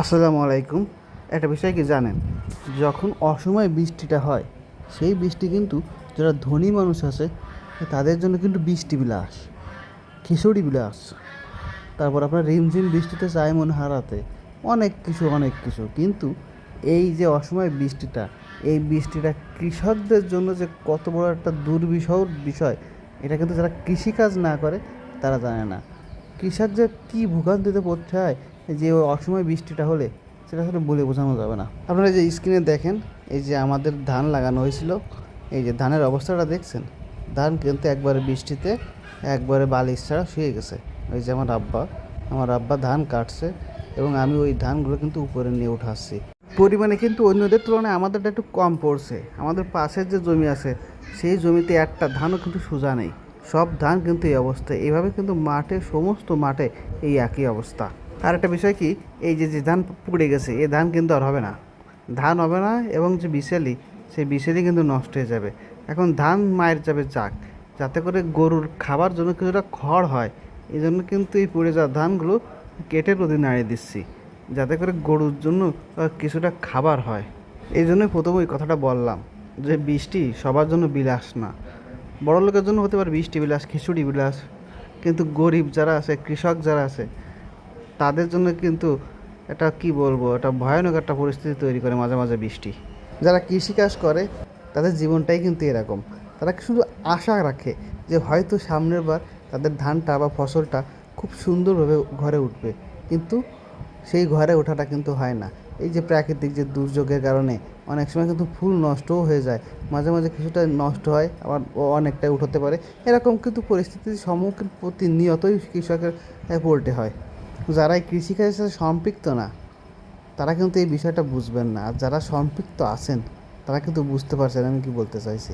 আসসালামু আলাইকুম। একটা বিষয় কি জানেন? যখন অসময়ে বৃষ্টিটা হয়, সেই বৃষ্টি কিন্তু যারা ধনী মানুষ আছে, তাদের জন্য কিন্তু বৃষ্টি বিলাস, খিচুড়ি বিলাস। তারপর আপনার রিমঝিম বৃষ্টিতে চায় মন হারাতে, অনেক কিছু অনেক কিছু। কিন্তু এই যে অসময়ে বৃষ্টিটা, এই বৃষ্টিটা কৃষকদের জন্য যে কত বড় একটা দুর্বিষহ বিষয়, এটা কিন্তু যারা কৃষিকাজ না করে, তারা জানে না। কৃষক যে কী ভোগান্তিতে পড়তে হয় যে অসময় বৃষ্টিটা হলে সেটা আসলে বলে বোঝানো যাবে না। আপনারা যে স্ক্রিনে দেখেন, এই যে আমাদের ধান লাগানো হয়েছিল, এই যে ধানের অবস্থাটা দেখছেন? ধান কিন্তু একবারে বৃষ্টিতে, একবারে বালিশ ছাড়া শুয়ে গেছে। ওই যে আমার আব্বা আমার আব্বা ধান কাটছে এবং আমি ওই ধানগুলো কিন্তু উপরে নিয়ে উঠাচ্ছি পরিমাণে কিন্তু অন্যদের তুলনায় আমাদেরটা একটু কম পড়ছে। আমাদের পাশের যে জমি আছে, সেই জমিতে একটা ধানও কিন্তু সোজা নেই। সব ধান কিন্তু এই অবস্থা এইভাবে কিন্তু মাঠে, সমস্ত মাঠে এই একই অবস্থা। আর একটা বিষয় কি, এই যে যে ধান পুড়ে গেছে এই ধান কিন্তু আর হবে না। ধান হবে না এবং যে বিশালি, সেই বিশালি কিন্তু নষ্ট হয়ে যাবে। এখন ধান মায়ের যাবে চাক যাতে করে গরুর খাবার জন্য কিছুটা খড় হয়, এই জন্য কিন্তু এই পুড়ে যাওয়া ধানগুলো কেটে রোদে নাড়িয়ে দিচ্ছি, যাতে করে গরুর জন্য কিছুটা খাবার হয়। এই জন্যই প্রথমে ওই কথাটা বললাম, যে বৃষ্টি সবার জন্য বিলাস না। বড় লোকের জন্য হতে পারে বৃষ্টি বিলাস, খিচুড়ি বিলাস, কিন্তু গরিব যারা আছে, কৃষক যারা আছে তাদের জন্য কিন্তু এটা কি বলব এটা ভয়ানক একটা পরিস্থিতি তৈরি করে মাঝে মাঝে বৃষ্টি। যারা কৃষিকাজ করে, তাদের জীবনটাই কিন্তু এরকম। তারা শুধু আশা রাখে যে হয়তো সামনের বার তাদের ধানটা বা ফসলটা খুব সুন্দরভাবে ঘরে উঠবে। কিন্তু সেই ঘরে ওঠাটা কিন্তু হয় না। এই যে প্রাকৃতিক যে দুর্যোগের কারণে অনেক সময় কিন্তু ফুল নষ্টও হয়ে যায়। মাঝে মাঝে কিছুটা নষ্ট হয়, আবার অনেকটাই উঠতে পারে। এরকম কিন্তু পরিস্থিতির সম্মুখীন প্রতিনিয়তই কৃষকের পড়তে হয়। যারা এই কৃষিকাজের সাথে সম্পৃক্ত না, তারা কিন্তু এই বিষয়টা বুঝবেন না। আর যারা সম্পৃক্ত আছেন, তারা কিন্তু বুঝতে পারছেন আমি কি বলতে চাইছি।